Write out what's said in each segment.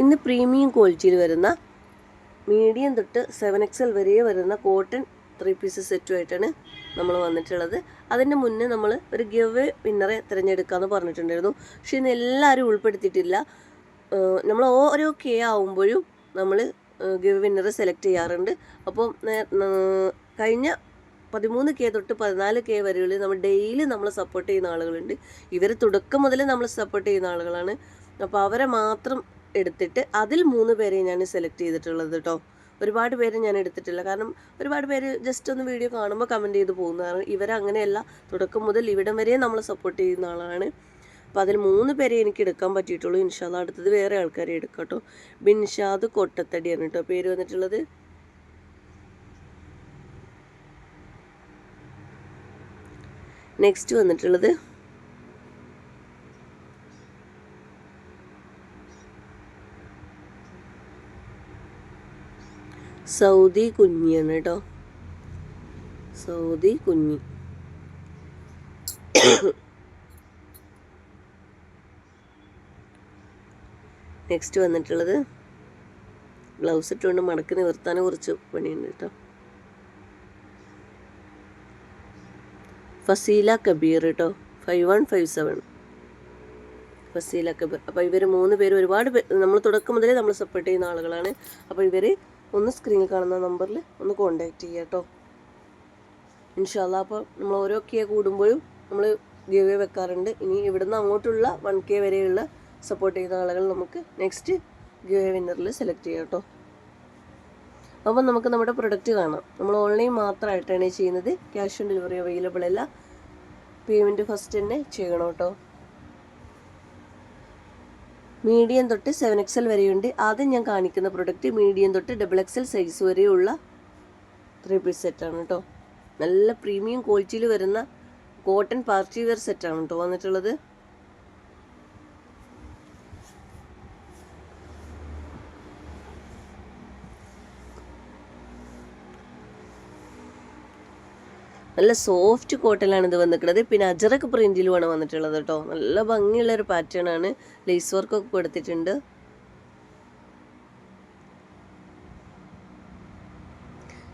ഇന്ന് പ്രീമിയം ക്വാളിറ്റിയിൽ വരുന്ന മീഡിയം തൊട്ട് സെവൻ എക്സൽ വരെ വരുന്ന കോട്ടൺ ത്രീ പീസ് സെറ്റുമായിട്ടാണ് നമ്മൾ വന്നിട്ടുള്ളത്. അതിന്റെ മുന്നേ നമ്മൾ ഒരു ഗവ് വിന്നറെ തിരഞ്ഞെടുക്കാമെന്ന് പറഞ്ഞിട്ടുണ്ടായിരുന്നു. പക്ഷെ ഇന്ന് എല്ലാവരും ഉൾപ്പെടുത്തിയിട്ടില്ല. നമ്മൾ ഓരോ കെ ആവുമ്പോഴും നമ്മൾ ഗവ് വിന്നറെ സെലക്ട് ചെയ്യാറുണ്ട്. അപ്പോൾ കഴിഞ്ഞ പതിമൂന്ന് കെ തൊട്ട് പതിനാല് കെ വരെയുള്ള നമ്മൾ ഡെയിലി നമ്മൾ സപ്പോർട്ട് ചെയ്യുന്ന ആളുകളുണ്ട്. ഇവർ തുടക്കം മുതലേ നമ്മൾ സപ്പോർട്ട് ചെയ്യുന്ന ആളുകളാണ്. അപ്പോൾ അവരെ മാത്രം എടുത്തിട്ട് അതിൽ മൂന്ന് പേരെ ഞാൻ സെലക്ട് ചെയ്തിട്ടുള്ളത് കേട്ടോ ഒരുപാട് പേര് ഞാൻ എടുത്തിട്ടില്ല. കാരണം ഒരുപാട് പേര് ജസ്റ്റ് ഒന്ന് വീഡിയോ കാണുമ്പോൾ കമന്റ് ചെയ്ത് പോകുന്ന. കാരണം ഇവരങ്ങനെയല്ല തുടക്കം മുതൽ ഇവിടം വരെ നമ്മൾ സപ്പോർട്ട് ചെയ്യുന്ന ആളാണ്. അപ്പോൾ അതിൽ മൂന്ന് പേരെ എനിക്ക് എടുക്കാൻ പറ്റിയിട്ടുള്ളൂ. ഇൻഷാല്ല അടുത്തത് വേറെ ആൾക്കാരെ എടുക്കാം കേട്ടോ ബിൻഷാദ് കൊട്ടത്തടിയാണ് കേട്ടോ പേര് വന്നിട്ടുള്ളത്. നെക്സ്റ്റ് വന്നിട്ടുള്ളത് സൗദി കുഞ്ഞിയാണ് കേട്ടോ സൗദി കുഞ്ഞി. നെക്സ്റ്റ് വന്നിട്ടുള്ളത് ബ്ലൗസ് ഇട്ടുകൊണ്ട് മടക്കി നിവർത്താനെ കുറച്ച് പണിയുണ്ട് കേട്ടോ ഫസീല കബീർ കേട്ടോ five one five seven Fasila Kabir. അപ്പോൾ ഇവർ മൂന്ന് പേര് ഒരുപാട് നമ്മൾ തുടക്കം മുതലേ നമ്മൾ സപ്പോർട്ട് ചെയ്യുന്ന ആളുകളാണ്. അപ്പോൾ ഇവർ ഒന്ന് സ്ക്രീനിൽ കാണുന്ന നമ്പറിൽ ഒന്ന് കോണ്ടാക്ട് ചെയ്യുക കേട്ടോ ഇൻഷാല്ല അപ്പോൾ നമ്മൾ ഓരോ കെ കൂടുമ്പോഴും നമ്മൾ ഗിവ് വെക്കാറുണ്ട്. ഇനി ഇവിടുന്ന് അങ്ങോട്ടുള്ള വൺ കെ വരെയുള്ള സപ്പോർട്ട് ചെയ്യുന്ന ആളുകൾ നമുക്ക് നെക്സ്റ്റ് ഗിവ് വിന്നറിൽ സെലക്ട് ചെയ്യാം കേട്ടോ അപ്പം നമുക്ക് നമ്മുടെ പ്രൊഡക്റ്റ് കാണാം. നമ്മൾ ഓൺലൈൻ മാത്രമായിട്ടാണ് ചെയ്യുന്നത്. ക്യാഷ് ഓൺ ഡെലിവറി അവൈലബിൾ അല്ല. പേയ്മെന്റ് ഫസ്റ്റ് തന്നെ ചെയ്യണം കേട്ടോ മീഡിയം തൊട്ട് സെവൻ എക്സൽ വരെയുണ്ട്. ആദ്യം ഞാൻ കാണിക്കുന്ന പ്രൊഡക്റ്റ് മീഡിയം തൊട്ട് ഡബിൾ എക്സൽ സൈസ് വരെയുള്ള ത്രീ പീസ് സെറ്റാണ് കേട്ടോ. നല്ല പ്രീമിയം ക്വാളിറ്റിയിൽ വരുന്ന കോട്ടൺ പാർട്ടി വെയർ സെറ്റാണ് കേട്ടോ വന്നിട്ടുള്ളത്. നല്ല സോഫ്റ്റ് കോട്ടനാണ് ഇത് വന്നിട്ടുള്ളത് പിന്നെ അജറക്ക് പ്രിന്റിലുമാണ് വന്നിട്ടുള്ളത് കേട്ടോ. നല്ല ഭംഗിയുള്ള ഒരു പാറ്റേൺ ആണ് ലേസ് വർക്കൊക്കെ കൊടുത്തിട്ടുണ്ട്.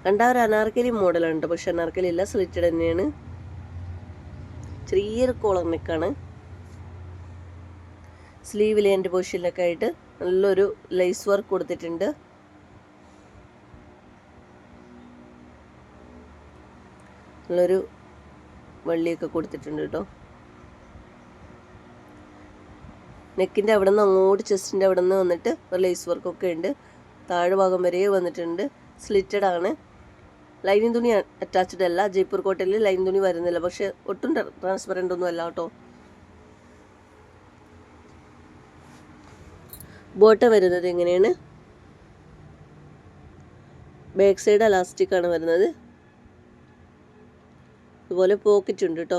കണ്ട ഒരു അനാർക്കലി മോഡലാണ് പക്ഷെ അനാർക്കലി ഇല്ല സ്ലിറ്റഡ് തന്നെയാണ്. ചെറിയൊരു കോളർ നെക്കാണ് സ്ലീവിലെ എന്റെ പോഷനിലൊക്കെ ആയിട്ട് നല്ലൊരു ലേസ് വർക്ക് കൊടുത്തിട്ടുണ്ട്. നല്ലൊരു വള്ളിയൊക്കെ കൊടുത്തിട്ടുണ്ട് കേട്ടോ. നെക്കിന്റെ അവിടെ നിന്ന് അങ്ങോട്ട് ചെസ്റ്റിന്റെ അവിടെ നിന്ന് വന്നിട്ട് ഒരു ലേസ് വർക്കൊക്കെ ഉണ്ട്. താഴെ ഭാഗം വരെ വന്നിട്ടുണ്ട്. സ്ലിറ്റഡ് ആണ്. ലൈനിങ് തുണി അറ്റാച്ച്ഡ് അല്ല. ജയ്പൂർ കോട്ടയിൽ ലൈനിങ് തുണി വരുന്നില്ല. പക്ഷേ ഒട്ടും ട്രാൻസ്പെറന്റ് ഒന്നും അല്ല കേട്ടോ. ബോട്ട വരുന്നത് എങ്ങനെയാണ്? ബാക്ക് സൈഡ് അലാസ്റ്റിക് ആണ് വരുന്നത്. അതുപോലെ പോക്കറ്റ് ഉണ്ട് കേട്ടോ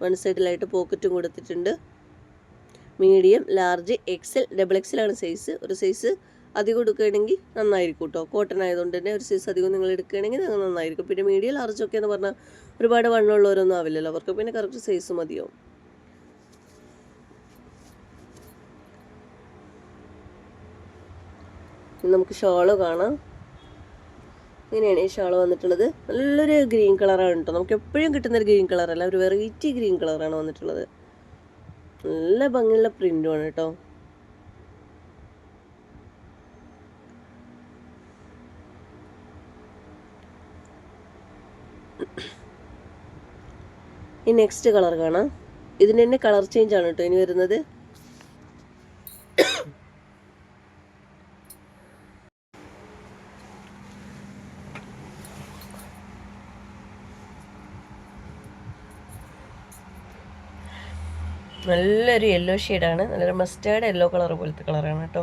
വൺ സൈഡിലായിട്ട് പോക്കറ്റും കൊടുത്തിട്ടുണ്ട്. മീഡിയം ലാർജ് എക്സൽ ഡബിൾ എക്സലാണ് സൈസ് ഒരു സൈസ് അധികം എടുക്കുകയാണെങ്കിൽ നന്നായിരിക്കും കേട്ടോ കോട്ടൺ ആയതുകൊണ്ട് തന്നെ ഒരു സൈസ് അധികം നിങ്ങൾ എടുക്കുകയാണെങ്കിൽ നിങ്ങൾ നന്നായിരിക്കും. പിന്നെ മീഡിയം ലാർജ് ഒക്കെ എന്ന് പറഞ്ഞാൽ ഒരുപാട് വണ്ണമുള്ളവരൊന്നും ആവില്ലല്ലോ. അവർക്ക് പിന്നെ കറക്റ്റ് സൈസ് മതിയാവും. നമുക്ക് ഷോൾ കാണാം. ഇങ്ങനെയാണ് ഈ ഷാൾ വന്നിട്ടുള്ളത്. നല്ലൊരു ഗ്രീൻ കളറാണ് കേട്ടോ. നമുക്ക് എപ്പോഴും കിട്ടുന്നൊരു ഗ്രീൻ കളറല്ല. ഒരു വെറൈറ്റി ഗ്രീൻ കളറാണ് വന്നിട്ടുള്ളത്. നല്ല ഭംഗിയുള്ള പ്രിന്റുമാണ് കേട്ടോ. ഈ നെക്സ്റ്റ് കളർ കാണാം. ഇതിന്റെ തന്നെ കളർ ചേഞ്ച് ആണ് കേട്ടോ ഇനി വരുന്നത്. നല്ലൊരു യെല്ലോ ഷെയ്ഡാണ് നല്ലൊരു മസ്റ്റേർഡ് യെല്ലോ കളർ പോലത്തെ കളറാണ് കേട്ടോ.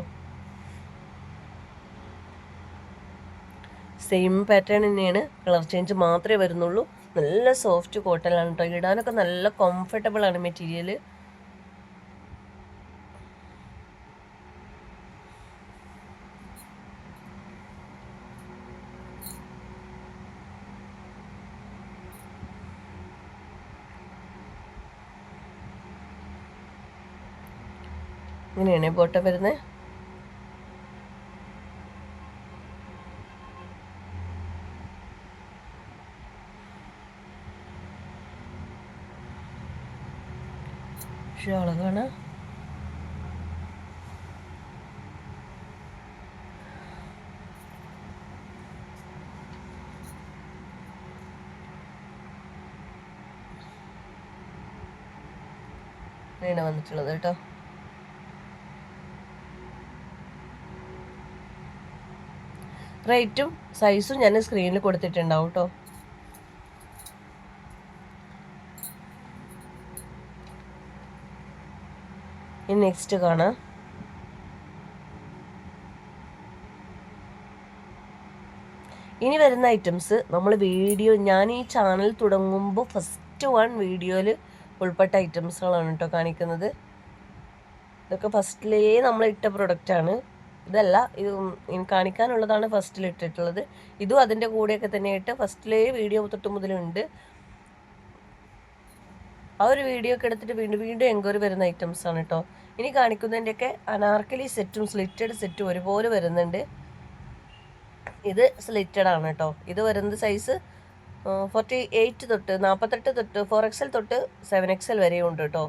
സെയിം പാറ്റേൺ തന്നെയാണ്. കളർ ചേഞ്ച് മാത്രമേ വരുന്നുള്ളൂ. നല്ല സോഫ്റ്റ് കോട്ടനാണ് കേട്ടോ. ഇടാനൊക്കെ നല്ല കംഫർട്ടബിൾ ആണ് മെറ്റീരിയൽ ഇങ്ങനെയാണ് ബോട്ടം വരുന്നത് പക്ഷേ അളകാണ് വന്നിട്ടുള്ളത് കേട്ടോ. റേറ്റും സൈസും ഞാൻ സ്ക്രീനിൽ കൊടുത്തിട്ടുണ്ടാവും കേട്ടോ ഇനി നെക്സ്റ്റ് കാണാം. ഇനി വരുന്ന ഐറ്റംസ് നമ്മൾ വീഡിയോ ഞാൻ ഈ ചാനൽ തുടങ്ങുമ്പോൾ ഫസ്റ്റ് വൺ വീഡിയോയിൽ ഉൾപ്പെട്ട ഐറ്റംസുകളാണ് കേട്ടോ കാണിക്കുന്നത്. ഇതൊക്കെ ഫസ്റ്റിലേ നമ്മൾ ഇട്ട പ്രൊഡക്റ്റാണ് ഇതല്ല ഇത് കാണിക്കാനുള്ളതാണ് ഫസ്റ്റിൽ ഇട്ടിട്ടുള്ളത്. ഇതും അതിന്റെ കൂടെയൊക്കെ തന്നെ തന്നെയായിട്ട് ഫസ്റ്റിലേ വീഡിയോ തൊട്ട് മുതലുണ്ട്. ആ ഒരു വീഡിയോ ഒക്കെ എടുത്തിട്ട് വീണ്ടും വീണ്ടും എൻക്വയറി വരുന്ന ഐറ്റംസ് ആണ് കേട്ടോ ഇനി കാണിക്കുന്നതിന്റെയൊക്കെ അനാർക്കലി സെറ്റും സ്ലിറ്റഡ് സെറ്റും ഒരുപോലെ വരുന്നുണ്ട്. ഇത് സ്ലിറ്റഡ് ആണ് കേട്ടോ ഇത് വരുന്നത് സൈസ് ഫോർട്ടി എയ്റ്റ് തൊട്ട് നാൽപ്പത്തെട്ട് തൊട്ട് ഫോർ തൊട്ട് സെവൻ എക്സൽ വരെയും ഉണ്ട് കേട്ടോ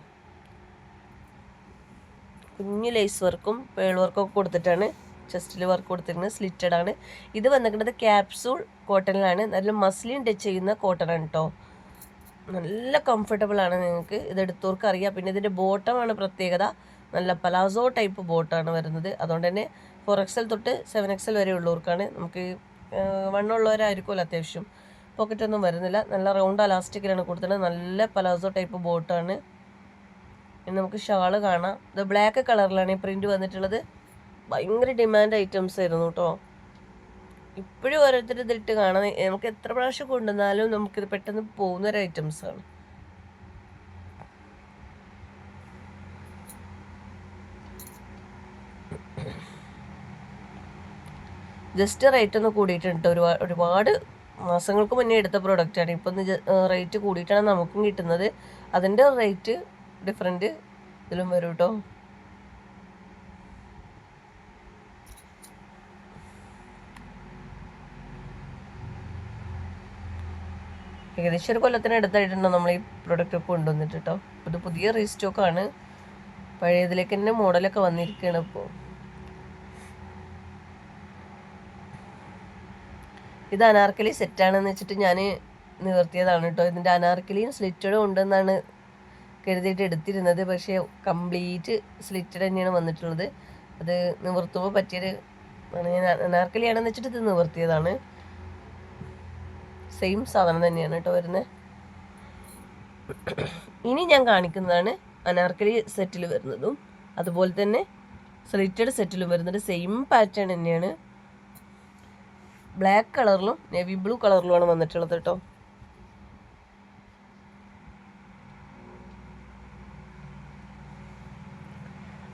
കുഞ്ഞു ലേസ് വർക്കും പേൾ വർക്കും ഒക്കെ കൊടുത്തിട്ടാണ് ചെസ്റ്റിൽ വർക്ക് കൊടുത്തിരുന്നത് സ്ലിറ്റഡ് ആണ്. ഇത് വന്നിരിക്കുന്നത് ക്യാപ്സൂൾ കോട്ടണിലാണ് നല്ല മസ്ലിൻ ടച്ച് ചെയ്യുന്ന കോട്ടൺ ആണ് കേട്ടോ നല്ല കംഫർട്ടബിൾ ആണ് നിങ്ങൾക്ക്. ഇത് എടുത്തവർക്ക് അറിയാം. പിന്നെ ഇതിന്റെ ബോട്ടമാണ് പ്രത്യേകത. നല്ല പലാസോ ടൈപ്പ് ബോട്ടാണ് വരുന്നത്. അതുകൊണ്ട് തന്നെ ഫോർ എക്സൽ തൊട്ട് സെവൻ എക്സൽ വരെ ഉള്ളവർക്കാണ് നമുക്ക് വണ്ണമുള്ളവരായിരിക്കുമല്ലോ അത്യാവശ്യം. പോക്കറ്റൊന്നും വരുന്നില്ല. നല്ല റൗണ്ട് അലാസ്റ്റിക്കിലാണ് കൊടുത്തത് നല്ല പലാസോ ടൈപ്പ് ബോട്ടാണ് ഇനി നമുക്ക് ഷാൾ കാണാം. ഇത് ബ്ലാക്ക് കളറിലാണ് ഈ പ്രിന്റ് വന്നിട്ടുള്ളത്. ഭയങ്കര ഡിമാൻഡ് ഐറ്റംസ് ആയിരുന്നു കേട്ടോ ഇപ്പോഴും ഓരോരുത്തർ ഇതിട്ട് കാണാൻ നമുക്ക് എത്ര പ്രാവശ്യം കൊണ്ടുവന്നാലും നമുക്കിത് പെട്ടെന്ന് പോകുന്ന ഒരു ഐറ്റംസ് ആണ്. ജസ്റ്റ് റേറ്റ് ഒന്ന് കൂടിയിട്ടുണ്ട് ഒരുപാട് ഒരുപാട് മാസങ്ങൾക്ക് മുന്നേ എടുത്ത പ്രോഡക്റ്റാണ് ഇപ്പം റേറ്റ് കൂടിയിട്ടാണ് നമുക്കും കിട്ടുന്നത്. അതിന്റെ റേറ്റ് ഡിഫറെന്റ് ഇതിലും വരും കേട്ടോ ഏകദേശം ഒരു കൊല്ലത്തിന് അടുത്തായിട്ടുണ്ടോ നമ്മൾ ഈ പ്രൊഡക്റ്റ് കൊണ്ടുവന്നിട്ട് കേട്ടോ ഇത് പുതിയ റീസ്റ്റോക്കാണ് പഴയതിലേക്ക് തന്നെ മോഡലൊക്കെ വന്നിരിക്കുകയാണ് ഇപ്പോൾ ഇത് അനാർക്കലി സെറ്റാണെന്ന് വെച്ചിട്ട് ഞാൻ നിവർത്തിയതാണ് കേട്ടോ ഇതിന്റെ അനാർക്കലിയും സ്ലിറ്റഡും ഉണ്ടെന്നാണ് കരുതിയിട്ട് എടുത്തിരുന്നത്. പക്ഷേ കംപ്ലീറ്റ് സ്ലിറ്റഡ് തന്നെയാണ് വന്നിട്ടുള്ളത്. അത് നിവർത്തുമ്പോൾ പറ്റിയൊരു ഞാൻ അനാർക്കലിയാണെന്ന് വെച്ചിട്ട് ഇത് നിവർത്തിയതാണ്. സെയിം സാധനം തന്നെയാണ് കേട്ടോ വരുന്നത്. ഇനി ഞാൻ കാണിക്കുന്നതാണ് അനാർക്കലി സെറ്റിൽ വരുന്നതും അതുപോലെ തന്നെ സ്ലിറ്റഡ് സെറ്റിലും വരുന്നത് സെയിം പാറ്റേൺ തന്നെയാണ്. ബ്ലാക്ക് കളറിലും നേവി ബ്ലൂ കളറിലുമാണ് വന്നിട്ടുള്ളത് കേട്ടോ.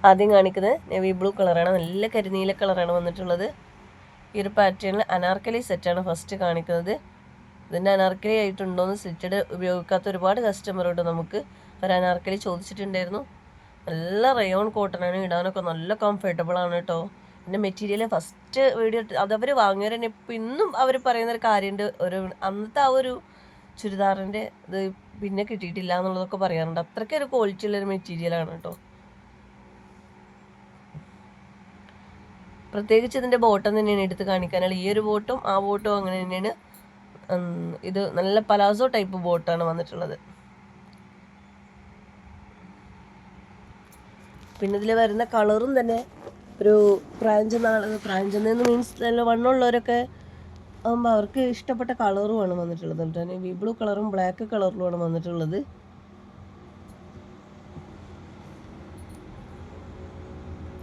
ആദ്യം കാണിക്കുന്നത് നേവി ബ്ലൂ കളറാണ് നല്ല കരിനീല കളറാണ് വന്നിട്ടുള്ളത്. ഈ ഒരു പാറ്റേണിൽ അനാർക്കലി സെറ്റാണ് ഫസ്റ്റ് കാണിക്കുന്നത്. ഇതിന്റെ അനാർക്കലി ആയിട്ടുണ്ടോയെന്ന് സ്ലിറ്റഡ് ഉപയോഗിക്കാത്ത ഒരുപാട് കസ്റ്റമറോട് നമുക്ക്. ഒരു അനാർക്കലി ചോദിച്ചിട്ടുണ്ടായിരുന്നു. നല്ല റയോൺ കോട്ടനാണ് ഇടാനൊക്കെ നല്ല കംഫർട്ടബിൾ ആണ് കേട്ടോ എന്റെ മെറ്റീരിയൽ ഫസ്റ്റ് വീഡിയോ അതവർ വാങ്ങിയവർ തന്നെ ഇപ്പം ഇന്നും അവർ പറയുന്നൊരു കാര്യമുണ്ട് ഒരു അന്നത്തെ ആ ഒരു ചുരിദാറിന്റെ ഇത് പിന്നെ കിട്ടിയിട്ടില്ല എന്നുള്ളതൊക്കെ പറയാറുണ്ട്. അത്രയ്ക്ക് ഒരു ക്വാളിറ്റി ഉള്ളൊരു മെറ്റീരിയലാണ് കേട്ടോ പ്രത്യേകിച്ച് ഇതിന്റെ ബോട്ടം തന്നെയാണ് എടുത്ത് കാണിക്കാനുള്ള. ഈ ഒരു ബോട്ടും ആ ബോട്ടും അങ്ങനെ തന്നെയാണ്. ഇത് നല്ല പലാസോ ടൈപ്പ് ബോട്ടാണ് വന്നിട്ടുള്ളത്. പിന്നെ ഇതിൽ വരുന്ന കളറും തന്നെ ഒരു പ്രാഞ്ചെന്നാണ് പ്രാഞ്ചെന്ന് മീൻസ് നല്ല വണ്ണമുള്ളവരൊക്കെ ആകുമ്പോൾ അവർക്ക് ഇഷ്ടപ്പെട്ട കളറുമാണ് വന്നിട്ടുള്ളത്. തന്നെ ബ്ലൂ കളറും ബ്ലാക്ക് കളറിലുമാണ് വന്നിട്ടുള്ളത്.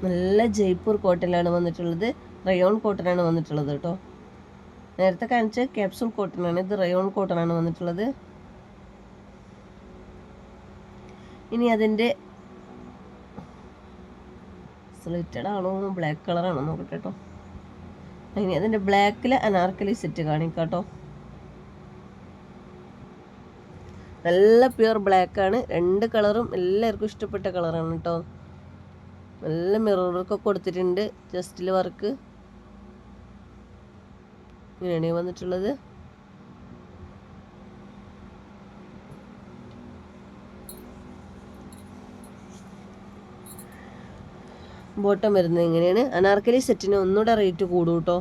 നല്ല ജയ്പൂർ കോട്ടനാണ് വന്നിട്ടുള്ളത്. റയോൺ കോട്ടനാണ് വന്നിട്ടുള്ളത് കേട്ടോ. നേരത്തെ കാണിച്ച ക്യാപ്സൂൾ കോട്ടനാണ്. ഇത് റയോൺ കോട്ടനാണ് വന്നിട്ടുള്ളത്. ഇനി അതിന്റെ സ്ലിറ്റഡ് ആണോ ബ്ലാക്ക് കളറാണോ നോക്കട്ടെ കേട്ടോ. ഇനി അതിന്റെ ബ്ലാക്കിൽ അനാർക്കലി സെറ്റ് കാണിക്കാട്ടോ നല്ല പ്യുർ ബ്ലാക്കാണ് രണ്ട് കളറും എല്ലാവർക്കും ഇഷ്ടപ്പെട്ട കളറാണ് കേട്ടോ. നല്ല മിററൊക്കെ കൊടുത്തിട്ടുണ്ട്. ജസ്റ്റിൽ വർക്ക് ഇങ്ങനെയാണ് വന്നിട്ടുള്ളത്. ബോട്ടം വരുന്നത് എങ്ങനെയാണ് അനാർക്കലി സെറ്റിന് ഒന്നുകൂടെ റേറ്റ് കൂടും കേട്ടോ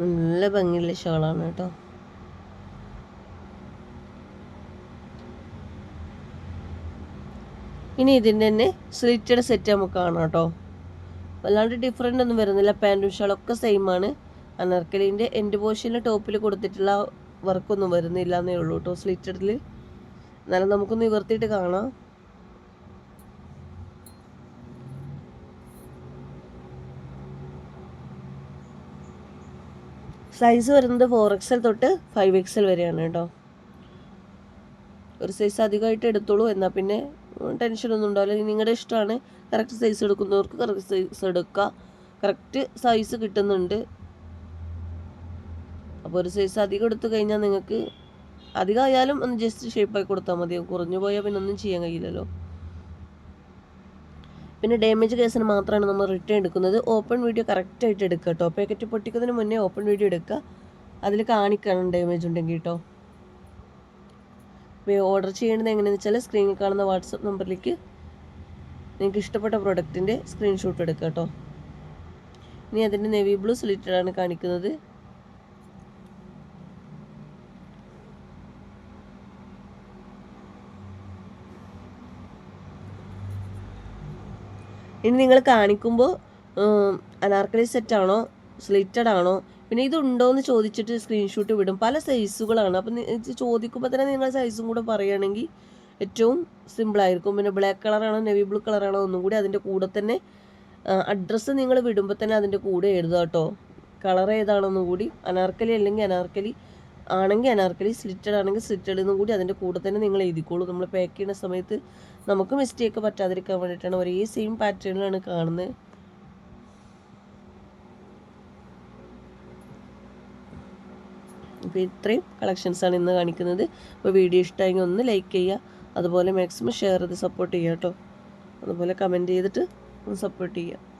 നല്ല ഭംഗിയുള്ള ഷോളാണ് കേട്ടോ. ഇനി ഇതിന്റെ തന്നെ സ്ലിറ്റഡ് സെറ്റ് നമുക്ക് കാണാം കേട്ടോ. വല്ലാണ്ട് ഡിഫറെന്റ് ഒന്നും വരുന്നില്ല. പാന്റും ഷാളൊക്കെ സെയിം ആണ്. അനർക്കലിന്റെ എൻഡ് പോർഷനിൽ ടോപ്പിൽ കൊടുത്തിട്ടുള്ള വർക്കൊന്നും വരുന്നില്ല എന്നേ ഉള്ളൂ കേട്ടോ സ്ലിറ്റഡിൽ എന്നാലും നമുക്കൊന്ന് നിവർത്തിയിട്ട് കാണാം. സൈസ് വരുന്നത് ഫോർ എക്സൽ തൊട്ട് ഫൈവ് എക്സൽ വരെയാണ് കേട്ടോ. ഒരു സൈസ് അധികമായിട്ട് എടുത്തോളൂ എന്നാൽ പിന്നെ ടെൻഷനൊന്നും ഉണ്ടാവില്ല. നിങ്ങളുടെ ഇഷ്ടമാണ്. കറക്റ്റ് സൈസ് എടുക്കുന്നവർക്ക് കറക്റ്റ് സൈസ് എടുക്കുക കറക്റ്റ് സൈസ് കിട്ടുന്നുണ്ട്. അപ്പോൾ ഒരു സൈസ് അധികം എടുത്തു കഴിഞ്ഞാൽ നിങ്ങൾക്ക് അധികമായാലും ഒന്ന് ജസ്റ്റ് ഷേപ്പായി കൊടുത്താൽ മതി. കുറഞ്ഞു പോയാൽ പിന്നെ ഒന്നും ചെയ്യാൻ കഴിയില്ലല്ലോ. പിന്നെ ഡാമേജ് കേസിന് മാത്രമാണ് നമ്മൾ റിട്ടേൺ എടുക്കുന്നത്. ഓപ്പൺ വീഡിയോ കറക്റ്റായിട്ട് എടുക്കുക കേട്ടോ പാക്കറ്റ് പൊട്ടിക്കുന്നതിന് മുന്നേ ഓപ്പൺ വീഡിയോ എടുക്കുക അതിൽ കാണിക്കണം ഡാമേജ് ഉണ്ടെങ്കിൽ കേട്ടോ ഓർഡർ ചെയ്യേണ്ടത് എങ്ങനെയാണെന്ന് വെച്ചാൽ സ്ക്രീനിൽ കാണുന്ന വാട്സപ്പ് നമ്പറിലേക്ക് നിങ്ങൾക്ക് ഇഷ്ടപ്പെട്ട പ്രൊഡക്റ്റിന്റെ സ്ക്രീൻഷോട്ട് എടുക്കുക കേട്ടോ ഇനി അതിന്റെ നെവി ബ്ലൂ സ്ലിറ്റഡാണ് കാണിക്കുന്നത്. ഇനി നിങ്ങൾ കാണിക്കുമ്പോൾ അനാർക്കലി ആണോ സ്ലിറ്റഡ് ആണോ പിന്നെ ഇതുണ്ടോ എന്ന് ചോദിച്ചിട്ട് സ്ക്രീൻഷോട്ട് വിടും. പല സൈസുകളാണ് അപ്പം ചോദിക്കുമ്പോൾ തന്നെ നിങ്ങൾ സൈസും കൂടെ പറയുകയാണെങ്കിൽ ഏറ്റവും സിമ്പിളായിരിക്കും പിന്നെ ബ്ലാക്ക് കളറാണോ നെവി ബ്ലൂ കളറാണോ ഒന്നും കൂടി അതിന്റെ കൂടെ തന്നെ അഡ്രസ്സ് നിങ്ങൾ വിടുമ്പോൾ തന്നെ അതിന്റെ കൂടെ എഴുതുക കേട്ടോ കളർ ഏതാണെന്നും കൂടി അനാർക്കലി അല്ലെങ്കിൽ അനാർക്കലി ആണെങ്കിൽ അനാർക്കലി സ്ലിറ്റഡ് ആണെങ്കിൽ സ്ലിറ്റഡ് എന്നും കൂടി അതിന്റെ കൂടെ തന്നെ നിങ്ങൾ എഴുതിക്കോളൂ. നമ്മൾ പാക്ക് ചെയ്യുന്ന സമയത്ത് നമുക്ക് മിസ്റ്റേക്ക് പറ്റാതിരിക്കാൻ വേണ്ടിയിട്ടാണ് ഒരേ സെയിം പാറ്റേണിലാണ് കാണുന്നത്. അപ്പോൾ ഇത്രയും കളക്ഷൻസാണ് ഇന്ന് കാണിക്കുന്നത്. അപ്പോൾ വീഡിയോ ഇഷ്ടമായെങ്കിൽ ഒന്ന് ലൈക്ക് ചെയ്യുക. അതുപോലെ മാക്സിമം ഷെയർ ചെയ്ത് സപ്പോർട്ട് ചെയ്യുക കേട്ടോ. അതുപോലെ കമന്റ് ചെയ്തിട്ട് ഒന്ന് സപ്പോർട്ട് ചെയ്യുക.